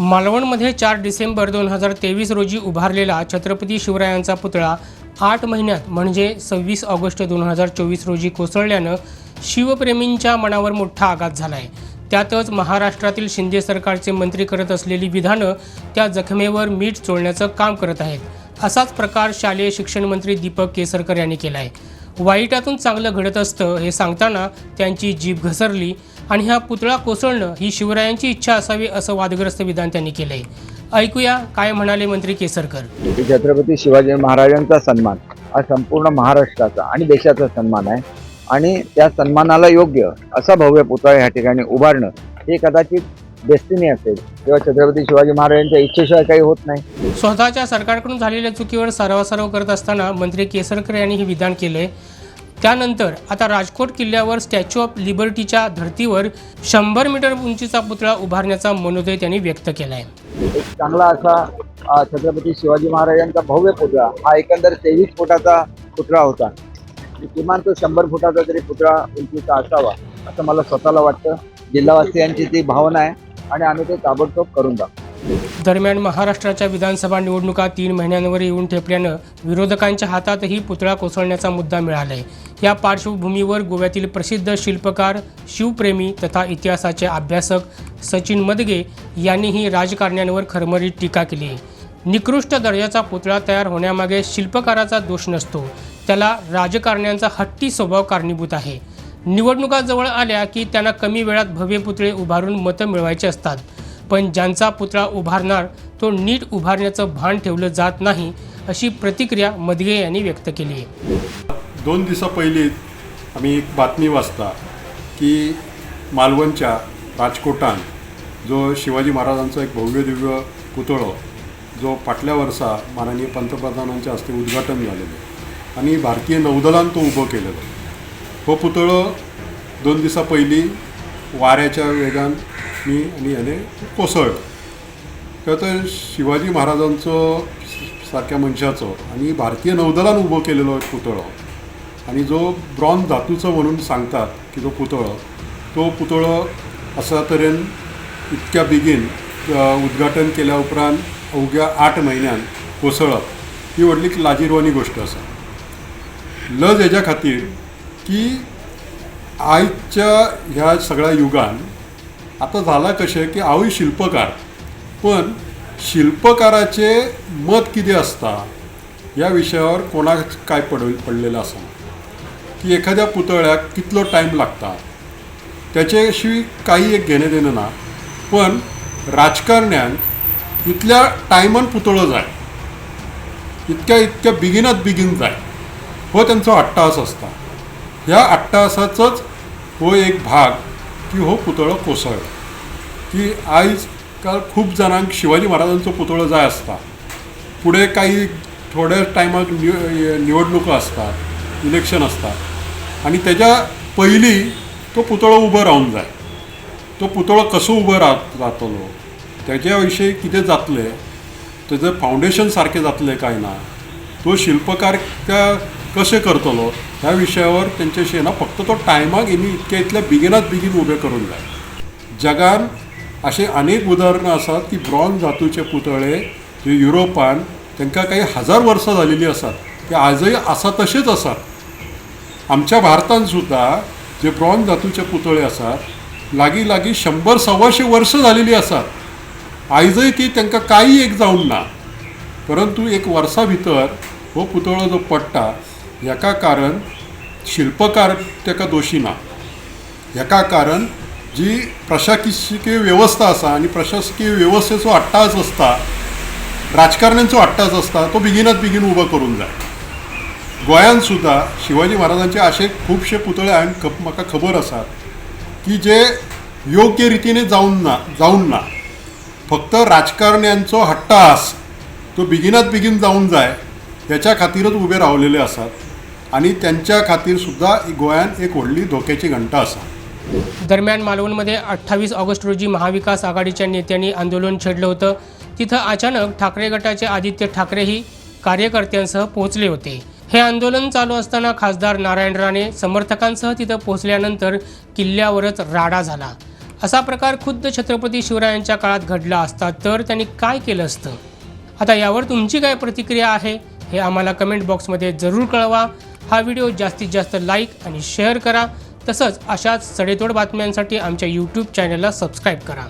मालवणमध्ये चार डिसेंबर दोन हजार तेवीस रोजी उभारलेला छत्रपती शिवरायांचा पुतळा आठ महिन्यात म्हणजे सव्वीस ऑगस्ट दोन हजार चोवीस रोजी कोसळल्यानं शिवप्रेमींच्या मनावर मोठा आघात झाला आहे त्यातच महाराष्ट्रातील शिंदे सरकारचे मंत्री करत असलेली विधानं त्या जखमेवर मीठ चोळण्याचं काम करत आहेत. असाच प्रकार शालेय शिक्षण मंत्री दीपक केसरकर यांनी केला आहे वाईटातून चांगलं घडत असतं हे सांगताना त्यांची जीभ घसरली. आणि हा पुतळा कोसळणं ही शिवरायांची इच्छा असावी असं वादग्रस्त विधान त्यांनी केलंय. ऐकूया काय म्हणाले मंत्री केसरकर. छत्रपती शिवाजी महाराजांचा सन्मान हा संपूर्ण महाराष्ट्राचा आणि देशाचा सन्मान आहे. आणि त्या सन्मानाला योग्य असा भव्य पुतळा ह्या ठिकाणी उभारणं हे कदाचित डेस्टिनी असेल किंवा छत्रपती शिवाजी महाराजांच्या इच्छेशिवाय काही होत नाही. स्वतःच्या सरकारकडून झालेल्या चुकीवर सारवासारव करत असताना मंत्री केसरकर यांनी हे विधान केले त्यानंतर आता राजकोट किल्ल्यावर स्टॅच्यू ऑफ लिबर्टीच्या धर्तीवर शंभर मीटर उंचीचा पुतळा उभारण्याचा मनोदय त्यांनी व्यक्त केला आहे एक चांगला असा छत्रपती शिवाजी महाराजांचा भव्य पुतळा हा एकंदर तेवीस फुटाचा पुतळा होता. किमान तो शंभर फुटाचा तरी पुतळा उंचीचा असावा असं मला स्वतःला वाटतं. जिल्हावासियांची ती भावना आहे आणि आम्ही ते ताबडतोब करून दाखवू. दरम्यान महाराष्ट्राच्या विधानसभा निवडणुका तीन महिन्यांवर येऊन ठेपल्यानं विरोधकांच्या हातातही पुतळा कोसळण्याचा मुद्दा मिळाला आहे या पार्श्वभूमीवर गोव्यातील प्रसिद्ध शिल्पकार शिवप्रेमी तथा इतिहासाचे अभ्यासक सचिन मदगे यांनीही राजकारण्यांवर खरमरीत टीका केली. आहे निकृष्ट दर्जाचा पुतळा तयार होण्यामागे शिल्पकाराचा दोष नसतो. त्याला राजकारण्यांचा हट्टी स्वभाव कारणीभूत आहे. निवडणुका जवळ आल्या की त्यांना कमी वेळात भव्य पुतळे उभारून मतं मिळवायचे असतात. पण ज्यांचा पुतळा उभारणार तो नीट उभारण्याचं भान ठेवलं जात नाही अशी प्रतिक्रिया मदगे यांनी व्यक्त केली आहे. दोन दिवसापहिले आम्ही एक बातमी वाचता की मालवणच्या राजकोटान जो शिवाजी महाराजांचा एक भव्य दिव्य पुतळो जो फाटल्या वर्सा माननीय पंतप्रधानांच्या हस्ते उद्घाटन झालेलं आणि भारतीय नौदलान तो उभं केलेलो हो पुतळो दोन दिवसा वाऱ्याच्या वेगान मी आणि याने कोसळ्ळो खरं तर शिवाजी महाराजांचो सारक्या मनशाचो आणि भारतीय नौदलान उबो केलेलो एक पुतळो आणि जो ब्रॉन्झ धातूचो म्हणून सांगतात की जो पुतळो तो पुतळो अशा तरेन इतक्या बेगीन उद्घाटन केल्या उपरांत अवघ्या आठ म्हयन्यान कोसळप ही व्हडली लाजीरवानी गोश्ट आसा लज हेज्या खातीर की आयच्या ह्या सगळ्या युगान आता झाला कशें की हांवूय शिल्पकार. पण शिल्पकाराचे मत कितें आसता ह्या विशयावर कोणाक काय पड पडलेलं आसा की एखाद्या पुतळ्याक कितलो टायम लागता त्याच्याशी काही एक घेणे देणं ना. पण राजकारण्यांक इतल्या टायमान पुतळो जाय. इतक्या इतक्या बेगिनात बेगीन जाय. हो त्यांचो अट्टाहास असता. ह्या अट्टासाचाच हो एक भाग की हो पुतळो कोसळ्ळो की आयज काल खूब जाणांक शिवाजी महाराजांचो पुतळो जाय आसता पुढे काही थोड्या टायमाक निव निवडणुको असतात इलेक्शन असतात आणि त्याच्या पयलीं तो पुतळो उबो रावूंक जाय. तो पुतळो कसो उबो राव जातलो त्याच्या विशयी कितें जातलें तेजें फावंडेशन सारकें जातलें काय ना तो शिल्पकार त्या कशें करतलो ह्या विशयावर तेंच्याशी ना फक्त तो टायमाक हेणी इतक्या इतल्या बेगिनात बेगीन उबे करूंक जाय जगान असे अनेक उदाहरणां आसात की ब्रॉन्झ धातूचे पुतळे जे युरोपान तांकां काही हजार वर्सां जालेलीं आसात ते आजही आसा तशेच आसात आमच्या भारतान सुद्दां जे ब्रॉन्झ धातूचे पुतळे आसात लागीं लागीं शंबर सव्वाशे वर्सां जालेलीं आसात आयजय ती तांकां काही एक जावन ना. परंतु एक वर्सा भितर हो पुतळो जो पडटा हेका कारण शिल्पकार ताका दोशी ना. हेका कारण जी प्रशासकीय व्यवस्था आसा आणि प्रशासकीय व्यवस्थेचो अट्टास आसता राजकारण्यांचो अट्टास आसता तो बेगिनात बेगीन उबो करूंक जाय. गोंयांत सुद्धा शिवाजी महाराजांचे असे खुबशे पुतळे हांवें खब म्हाका खबर आसात की जे योग्य रितीने जाऊन ना जाऊन ना. फक्त राजकारण्यांचो हट्टास तो बेगिनात बेगीन जावून जाय ह्याच्या खातीरच उबे रावलेले आसात आणि त्यांच्या खातीर सुद्धा गोंयांत एक व्हडली धोक्याची घंटा आसा. दरम्यान मालवणमध्ये अठ्ठावीस ऑगस्ट रोजी महाविकास आघाडीच्या नेत्यांनी आंदोलन छेडलं होतं. तिथं अचानक ठाकरे गटाचे आदित्य ठाकरेही कार्यकर्त्यांसह पोहोचले होते. हे आंदोलन चालू असताना खासदार नारायण राणे समर्थकांसह तिथं पोहोचल्यानंतर किल्ल्यावरच राडा झाला. असा प्रकार खुद्द छत्रपती शिवरायांच्या काळात घडला असता तर त्यांनी काय केलं असतं? आता यावर तुमची काय प्रतिक्रिया आहे हे आम्हाला कमेंट बॉक्समध्ये जरूर कळवा. हा व्हिडिओ जास्तीत जास्त लाईक आणि शेअर करा. तसंच अशाच सडेतोड बातम्यांसाठी आमच्या यूट्यूब चॅनलला सबस्क्राईब करा.